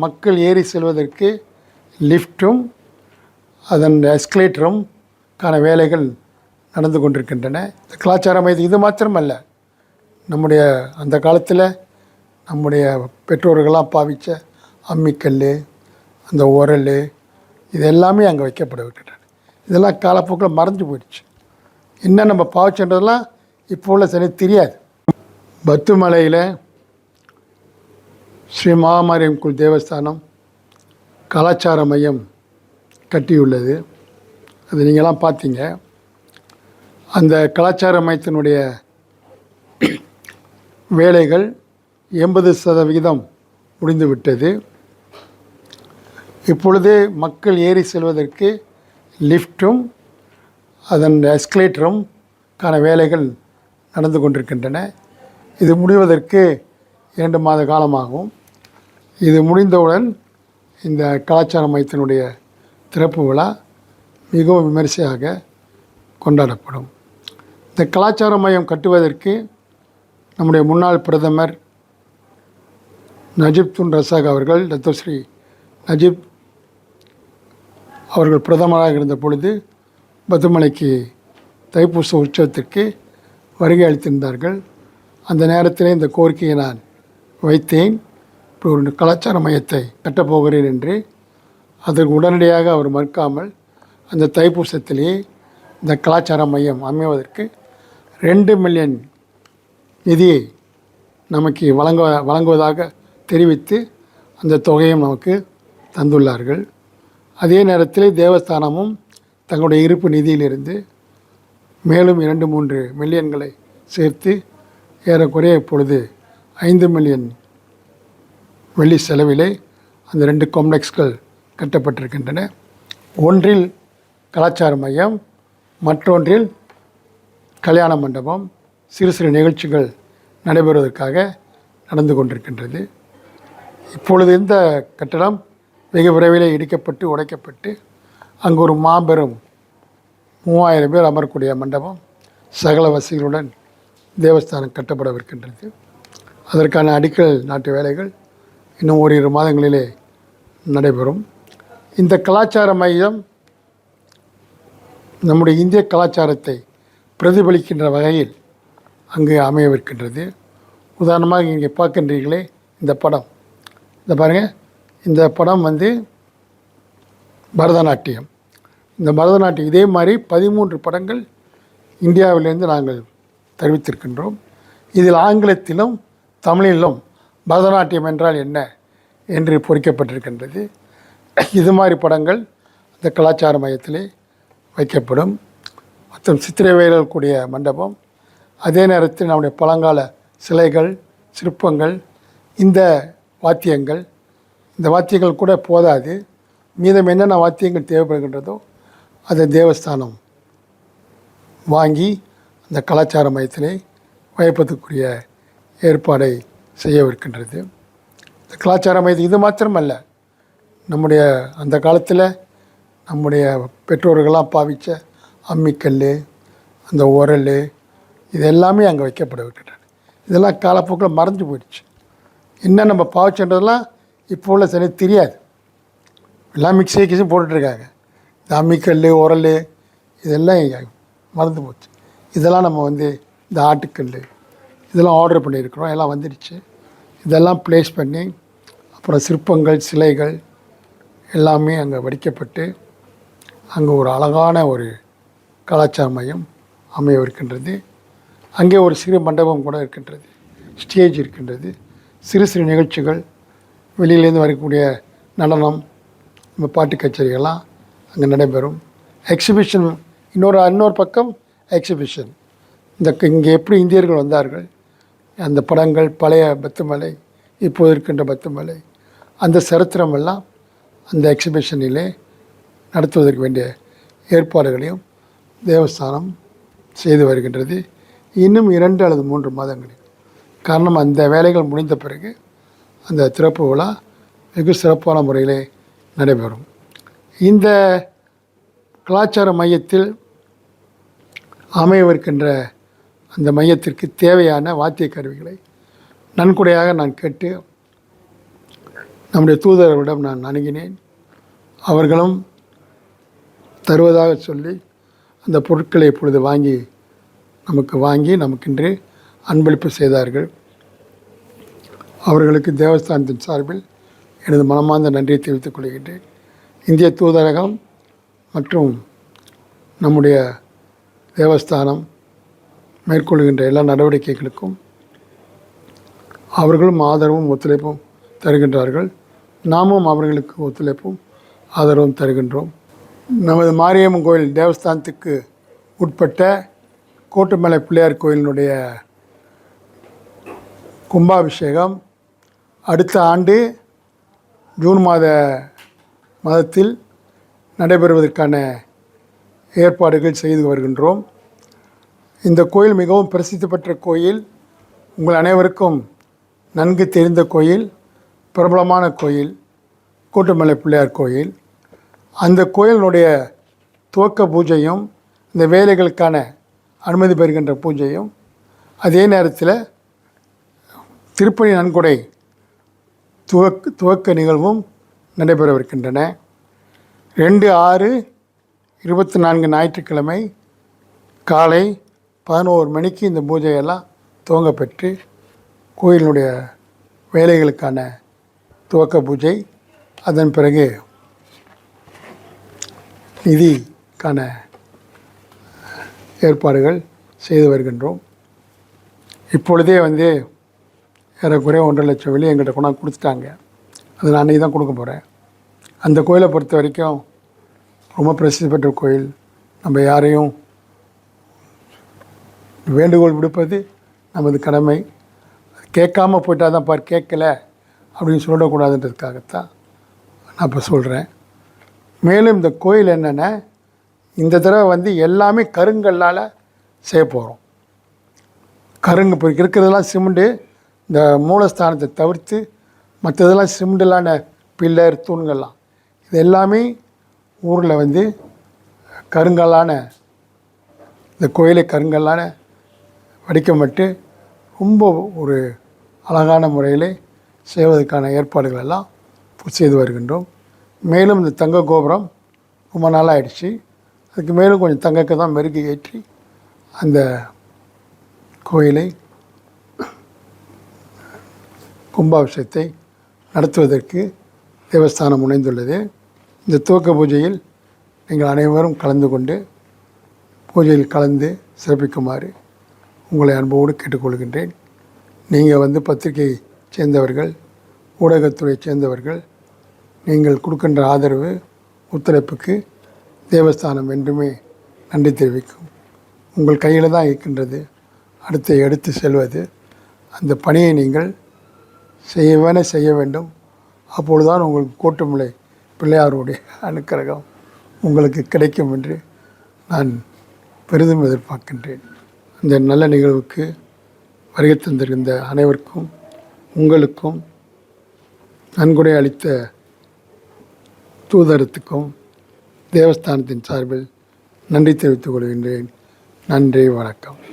மக்கள் ஏறி செல்வதற்கு லிஃப்ட்டும் அதன் எஸ்கலேட்டரும் கான வேலைகள் நடந்து கொண்டிருக்கின்றன. இந்த கலாச்சார மையத்தில் இது மாத்திரமல்ல. நம்முடைய அந்த காலத்தில் நம்முடைய பெற்றோர்களாக பாவித்த அம்மிக்கல் அந்த உரல் இது எல்லாமே அங்கே வைக்கப்படவிருக்கின்றன. இதெல்லாம் காலப்போக்கில் மறைஞ்சு போயிடுச்சு. என்ன நம்ம பாவிச்சன்றதெல்லாம் இப்போ உள்ள சரி தெரியாது. பத்துமலையில் ஸ்ரீ மகாமாரியம் குல் தேவஸ்தானம் கலாச்சார மையம் கட்டியுள்ளது. அது நீங்களாம் பார்த்தீங்க. அந்த கலாச்சார மையத்தினுடைய வேலைகள் எண்பது சதவிகிதம் முடிந்துவிட்டது இப்பொழுது மக்கள் ஏறி செல்வதற்கு லிஃப்ட்டும் அதன் எஸ்கலேட்டரும் கான வேலைகள் நடந்து கொண்டிருக்கின்றன. இது முடிவதற்கு இரண்டு மாத காலமாகும். இது முடிந்தவுடன் இந்த கலாச்சார மையத்தினுடைய திறப்பு விழா மிகவும் விமரிசையாக கொண்டாடப்படும். இந்த கலாச்சார மையம் கட்டுவதற்கு நம்முடைய முன்னாள் பிரதமர் நஜீப் துன் ரசாக் அவர்கள் டத்தோஸ்ரீ நஜீப் அவர்கள் பிரதமராக இருந்த பொழுது பத்துமலைக்கு தைப்பூச உற்சவத்திற்கு வருகை அளித்திருந்தார்கள். அந்த நேரத்தில் இந்த கோரிக்கையை நான் வைத்தேன். இப்படி ஒரு கலாச்சார மையத்தை கட்டப்போகிறேன் என்று அதற்கு உடனடியாக அவர் மறுக்காமல் அந்த தைப்பூசத்திலேயே இந்த கலாச்சார மையம் அமைவதற்கு ரெண்டு மில்லியன் நிதியை நமக்கு வழங்க வழங்குவதாக தெரிவித்து அந்த தொகையும் நமக்கு தந்துள்ளார்கள். அதே நேரத்தில் தேவஸ்தானமும் தங்களுடைய இருப்பு நிதியிலிருந்து மேலும் இரண்டு மூன்று மில்லியன்களை சேர்த்து ஏறக்குறைய இப்பொழுது ஐந்து மில்லியன் வெள்ளி செலவிலே அந்த ரெண்டு காம்ப்ளெக்ஸ்கள் கட்டப்பட்டிருக்கின்றன. ஒன்றில் கலாச்சார மையம் மற்றொன்றில் கல்யாண மண்டபம். சிறு சிறு நிகழ்ச்சிகள் நடைபெறுவதற்காக நடந்து கொண்டிருக்கின்றது. இப்பொழுது இந்த கட்டடம் வெகு விரைவில் இடிக்கப்பட்டு உடைக்கப்பட்டு அங்கு ஒரு மாபெரும் மூவாயிரம் பேர் அமரக்கூடிய மண்டபம் சகல வசதிகளுடன் தேவஸ்தானம் கட்டப்படவிருக்கின்றது. அதற்கான அடிக்கல் நாட்டு வேலைகள் இன்னும் ஓரிரு மாதங்களிலே நடைபெறும். இந்த கலாச்சார மையம் நம்முடைய இந்திய கலாச்சாரத்தை பிரதிபலிக்கின்ற வகையில் அங்கு அமையவிருக்கின்றது. உதாரணமாக இங்கே பார்க்கின்றீர்களே இந்த படம். இந்த பாருங்கள் இந்த படம் வந்து பரதநாட்டியம். இந்த பரதநாட்டியம் இதே மாதிரி பதிமூன்று படங்கள் இந்தியாவிலிருந்து நாங்கள் தெரிவித்திருக்கின்றோம். இதில் ஆங்கிலத்திலும் தமிழிலும் பரதநாட்டியம் என்றால் என்ன என்று பொறிக்கப்பட்டிருக்கின்றது. இது மாதிரி படங்கள் அந்த கலாச்சார மையத்திலே வைக்கப்படும். மற்றும் சித்திரை வேலல் கூடிய மண்டபம். அதே நேரத்தில் நம்முடைய பழங்கால சிலைகள் சிற்பங்கள் இந்த வாத்தியங்கள். இந்த வாத்தியங்கள் கூட போதாது. மீதம் என்னென்ன வாத்தியங்கள் தேவைப்படுகின்றதோ அதை தேவஸ்தானம் வாங்கி அந்த கலாச்சார மையத்திலே வைப்பதற்குரிய ஏற்பாடை செய்யவிருக்கின்றது. இந்த கலாச்சார இது இது மாத்திரமல்ல. நம்முடைய அந்த காலத்தில் நம்முடைய பெற்றோர்களாம் பாவித்த அம்மிக்கல் அந்த உரல் இது எல்லாமே அங்கே வைக்கப்படவிருக்கின்றன. இதெல்லாம் காலப்போக்கில் மறைஞ்சு போயிடுச்சு. என்ன நம்ம பாவிச்சன்றதெல்லாம் இப்போ உள்ள சரி தெரியாது. எல்லாம் மிக்ஸி கிக்ஸி போட்டுட்ருக்காங்க இந்த அம்மிக்கல் உரல் இதெல்லாம் மறந்து போச்சு. இதெல்லாம் நம்ம வந்து இந்த ஆட்டுக்கல் இதெல்லாம் ஆர்டர் பண்ணியிருக்கிறோம். எல்லாம் வந்துடுச்சு இதெல்லாம் ப்ளேஸ் பண்ணி அப்புறம் சிற்பங்கள் சிலைகள் எல்லாமே அங்கே வடிக்கப்பட்டு அங்கே ஒரு அழகான ஒரு கலாச்சார மையம் அமையவிருக்கின்றது. அங்கே ஒரு சிறு மண்டபம் கூட இருக்கின்றது. ஸ்டேஜ் இருக்கின்றது. சிறு சிறு நிகழ்ச்சிகள் வெளியிலேருந்து வரக்கூடிய நடனம் நம்ம பாட்டு கச்சேரிகள்லாம் அங்கே நடைபெறும். எக்ஸிபிஷன் இன்னொரு இன்னொரு பக்கம் எக்ஸிபிஷன் இந்த இங்கே எப்படி இந்தியர்கள் வந்தார்கள்? அந்த படங்கள் பழைய பத்துமலை இப்போது இருக்கின்ற பத்துமலை அந்த சரித்திரம் எல்லாம் அந்த எக்ஸிபிஷனிலே நடத்துவதற்கு வேண்டிய ஏற்பாடுகளையும் தேவஸ்தானம் செய்து வருகின்றது. இன்னும் இரண்டு அல்லது மூன்று மாதங்களில். காரணம் அந்த வேலைகள் முடிந்த பிறகு அந்த திறப்பு விழா வெகு சிறப்பான முறையிலே நடைபெறும். இந்த கலாச்சார மையத்தில் அமையவிருக்கின்ற அந்த மையத்திற்கு தேவையான வாத்திய கருவிகளை நன்கொடையாக நான் கேட்டு நம்முடைய தூதரர்களிடம் நான் அணுகினேன். அவர்களும் தருவதாக சொல்லி அந்த பொருட்களை இப்பொழுது வாங்கி நமக்கு வாங்கி நமக்கென்று அன்பளிப்பு செய்தார்கள். அவர்களுக்கு தேவஸ்தானத்தின் சார்பில் எனது மனமார்ந்த நன்றியை தெரிவித்துக் கொள்கின்றேன். இந்திய தூதரகம் மற்றும் நம்முடைய தேவஸ்தானம் மேற்கொள்கின்ற எல்லா நடவடிக்கைகளுக்கும் அவர்களும் ஆதரவும் ஒத்துழைப்பும் தருகின்றார்கள். நாமும் அவர்களுக்கு ஒத்துழைப்பும் ஆதரவும் தருகின்றோம். நமது மாரியம்மன் கோயில் தேவஸ்தானத்துக்கு உட்பட்ட கோட்டுமலை பிள்ளையார் கோயிலினுடைய கும்பாபிஷேகம் அடுத்த ஆண்டு ஜூன் மாத மாதத்தில் நடைபெறுவதற்கான ஏற்பாடுகள் செய்து வருகின்றோம். இந்த கோயில் மிகவும் பிரசித்தி பெற்ற கோயில். உங்கள் அனைவருக்கும் நன்கு தெரிந்த கோயில் பிரபலமான கோயில் கூட்டுமலை பிள்ளையார் கோயில். அந்த கோயிலினுடைய துவக்க பூஜையும் இந்த வேலைகளுக்கான அனுமதி பெறுகின்ற பூஜையும் அதே நேரத்தில் திருப்பணி நன்கொடை துவக்க துவக்க நிகழ்வும் நடைபெறவிருக்கின்றன. ரெண்டு ஆறு இருபத்தி நான்கு ஞாயிற்றுக்கிழமை காலை பதினோரு மணிக்கு இந்த பூஜையெல்லாம் துவங்க பெற்று கோயிலினுடைய வேலைகளுக்கான துவக்க பூஜை. அதன் பிறகு நிதிக்கான ஏற்பாடுகள் செய்து வருகின்றோம். இப்பொழுதே வந்து ஏறக்குறைய ஒன்றரை லட்சம் வெளியே எங்கிட்ட கொண்டாந்து கொடுத்துட்டாங்க. அது நான் அன்றைக்கி தான் கொடுக்க போகிறேன் அந்த கோயிலை பொறுத்த வரைக்கும் ரொம்ப பிரசித்தி பெற்ற கோயில். நம்ம யாரையும் வேண்டுகோள் விடுப்பது நமது கடமை. கேட்காம போயிட்டால் தான் பார் கேட்கல அப்படின்னு சொல்லக்கூடாதுன்றதுக்காகத்தான் நான் இப்போ சொல்கிறேன் மேலும் இந்த கோயில் என்னென்னா இந்த தடவை வந்து எல்லாமே கருங்கல்லால் செய்ய போகிறோம் கருங்கு இப்போ இருக்கிறதெல்லாம் சிமெண்ட்டு இந்த மூலஸ்தானத்தை தவிர்த்து மற்றதெல்லாம் சிமெண்டிலான பில்லர் தூண்கள்லாம். இது எல்லாமே ஊரில் வந்து கருங்கல்லான இந்த கோயிலை கருங்கல்லான வடிக்கப்பட்டு ரொம்ப ஒரு அழகான முறையில் செய்வதற்கான ஏற்பாடுகள் எல்லாம் செய்து வருகின்றோம். மேலும் இந்த தங்க கோபுரம் ரொம்ப நாளாக ஆயிடுச்சு அதுக்கு மேலும் கொஞ்சம் தங்கக்கு தான் மெருகு ஏற்றி அந்த கோயிலை கும்பாபிஷேகத்தை நடத்துவதற்கு தேவஸ்தானம் முனைந்துள்ளது. இந்த துவக்க பூஜையில் நீங்கள் அனைவரும் கலந்து கொண்டு பூஜையில் கலந்து சிறப்பிக்குமாறு உங்களை அன்போடு கேட்டுக்கொள்கின்றேன். நீங்கள் வந்து பத்திரிகை சேர்ந்தவர்கள் ஊடகத்துறை சேர்ந்தவர்கள் நீங்கள் கொடுக்கின்ற ஆதரவு ஒத்துழைப்புக்கு தேவஸ்தானம் என்றுமே நன்றி தெரிவிக்கும். உங்கள் கையில் தான் இருக்கின்றது. அடுத்து எடுத்து செல்வது. அந்த பணியை நீங்கள் செய்யவேன செய்ய வேண்டும். அப்பொழுதுதான் உங்களுக்கு கோட்டுமலை பிள்ளையாருடைய அனுக்கிரகம் உங்களுக்கு கிடைக்கும் என்று நான் பெரிதும் எதிர்பார்க்கின்றேன். இந்த நல்ல நிகழ்வுக்கு வருகை தந்திருந்த அனைவருக்கும் உங்களுக்கும் நன்கொடை அளித்த தூதரத்துக்கும் தேவஸ்தானத்தின் சார்பில் நன்றி தெரிவித்துக் கொள்கின்றேன். நன்றி வணக்கம்.